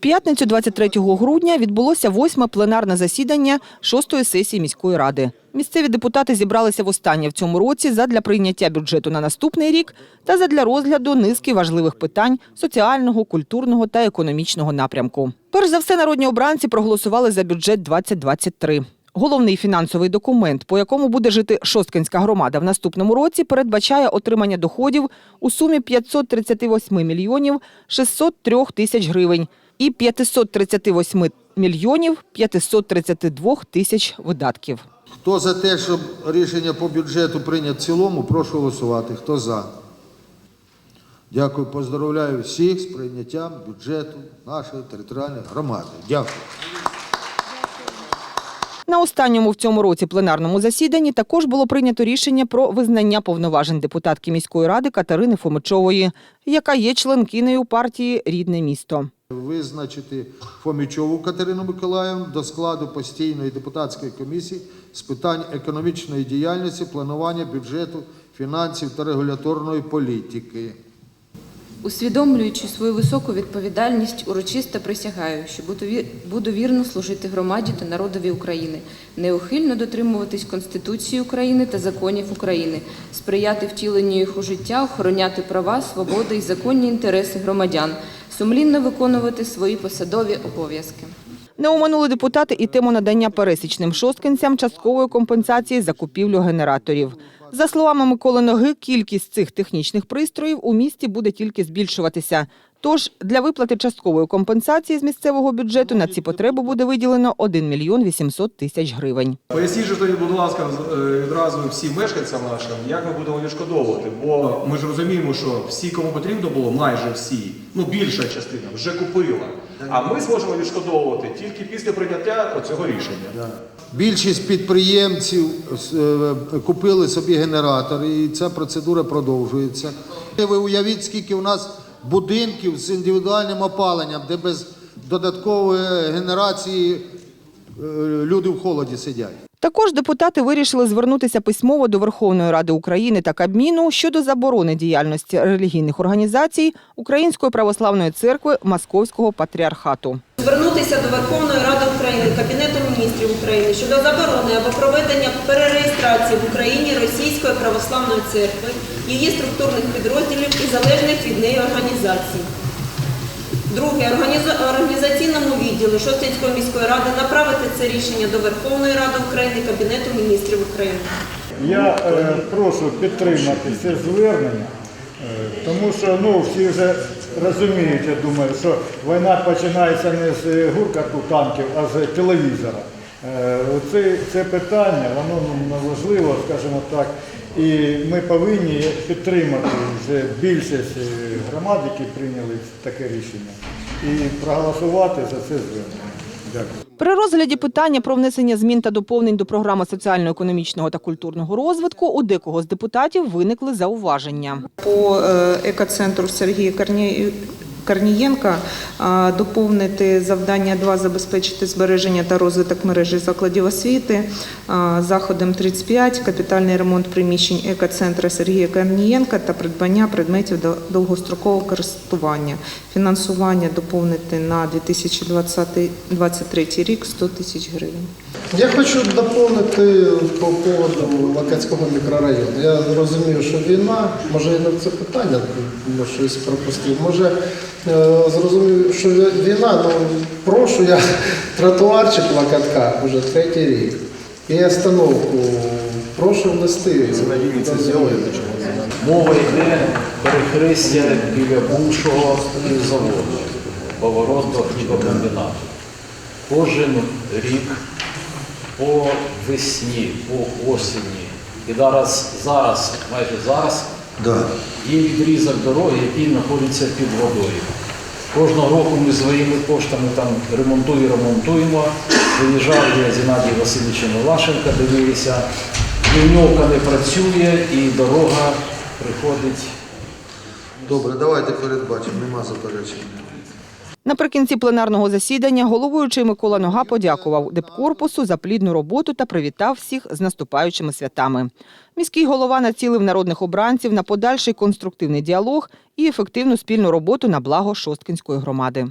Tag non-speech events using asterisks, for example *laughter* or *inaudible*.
п'ятницю, 23 грудня, відбулося восьме пленарне засідання шостої сесії міської ради. Місцеві депутати зібралися востаннє в цьому році задля прийняття бюджету на наступний рік та задля розгляду низки важливих питань соціального, культурного та економічного напрямку. Перш за все, народні обранці проголосували за бюджет 2023. Головний фінансовий документ, по якому буде жити Шосткинська громада в наступному році, передбачає отримання доходів у сумі 538 мільйонів 603 тисяч гривень і 538 мільйонів 532 тисяч видатків. Хто за те, щоб рішення по бюджету прийняти в цілому, прошу голосувати. Хто за? Дякую, поздоровляю всіх з прийняттям бюджету нашої територіальної громади. Дякую. На останньому в цьому році пленарному засіданні також було прийнято рішення про визнання повноважень депутатки міської ради Катерини Фомичової, яка є членкинею партії Рідне місто. Визначити Фомічову Катерину Миколаївну до складу постійної депутатської комісії з питань економічної діяльності, планування бюджету, фінансів та регуляторної політики. Усвідомлюючи свою високу відповідальність, урочисто присягаю, що буду ві- буду вірно служити громаді та народові України, неухильно дотримуватись Конституції України та законів України, сприяти втіленню їх у життя, охороняти права, свободи і законні інтереси громадян, сумлінно виконувати свої посадові обов'язки. Не оминули депутати і тему надання пересічним шосткинцям часткової компенсації за купівлю генераторів. За словами Миколи Ноги, кількість цих технічних пристроїв у місті буде тільки збільшуватися. Тож для виплати часткової компенсації з місцевого бюджету на ці потреби буде виділено 1 мільйон 800 тисяч гривень. Поясніть же тоді, будь ласка, е, відразу всім мешканцям нашим, як ми будемо відшкодовувати. Бо ми ж розуміємо, що всі, кому потрібно було, майже всі, ну більша частина, вже купила. А ми зможемо відшкодовувати тільки після прийняття цього рішення. Більшість підприємців е, купили собі генератори, і ця процедура продовжується. Ви уявіть, скільки у нас будинків з індивідуальним опаленням, де без додаткової генерації е, люди в холоді сидять. Також депутати вирішили звернутися письмово до Верховної Ради України та Кабміну щодо заборони діяльності релігійних організацій Української православної церкви Московського патріархату. Звернутися до Верховної Ради України, Кабінету міністрів України щодо заборони або проведення перереєстрації в Україні Російської православної церкви, її структурних підрозділів і залежних від неї організацій. Друге, організаційному відділу Шостинської міської ради направити це рішення до Верховної Ради України, Кабінету міністрів України. Я е, прошу підтримати це звернення, е, тому що ну, всі вже розуміють, я думаю, що війна починається не з е, гуркату танків, а з телевізора. Е, Це, це питання, воно ну, важливо, скажімо так, і ми повинні підтримати вже більшість е, громад, які прийняли таке рішення, і проголосувати за це звернення. Дякую. При розгляді питання про внесення змін та доповнень до програми соціально-економічного та культурного розвитку у декого з депутатів виникли зауваження. по е, екоцентру Сергія Корнієнка доповнити завдання 2 забезпечити збереження та розвиток мережі закладів освіти заходом 35 капітальний ремонт приміщень екоцентру Сергія Корнієнка та придбання предметів до- довгострокового користування. Фінансування доповнити на 2023 рік 100 тисяч гривень. Я хочу доповнити по поводу Лакацького мікрорайону. Я розумію, що війна, може я на це питання щось пропустив. Може зрозумів, що війна, ну прошу я *laughs* тротуарчик в Лакатках вже третій рік. І остановку прошу внести. Мова йде перехрестя біля бувшого заводу, поворот до хлібокомбінату. Кожен рік по весні, по осені і зараз, зараз майже зараз, є відрізок дороги, який знаходиться під водою. Кожного року ми своїми коштами там ремонтуємо, ремонтуємо. Виїжджав я з Геннадієм Васильовичем Лашенка, дивилися, ліньовка не працює і дорога приходить Добре, давайте передбачимо, нема заперечень. Наприкінці пленарного засідання головуючий Микола Нога подякував депкорпусу за плідну роботу та привітав всіх з наступаючими святами. Міський голова націлив народних обранців на подальший конструктивний діалог і ефективну спільну роботу на благо Шосткинської громади.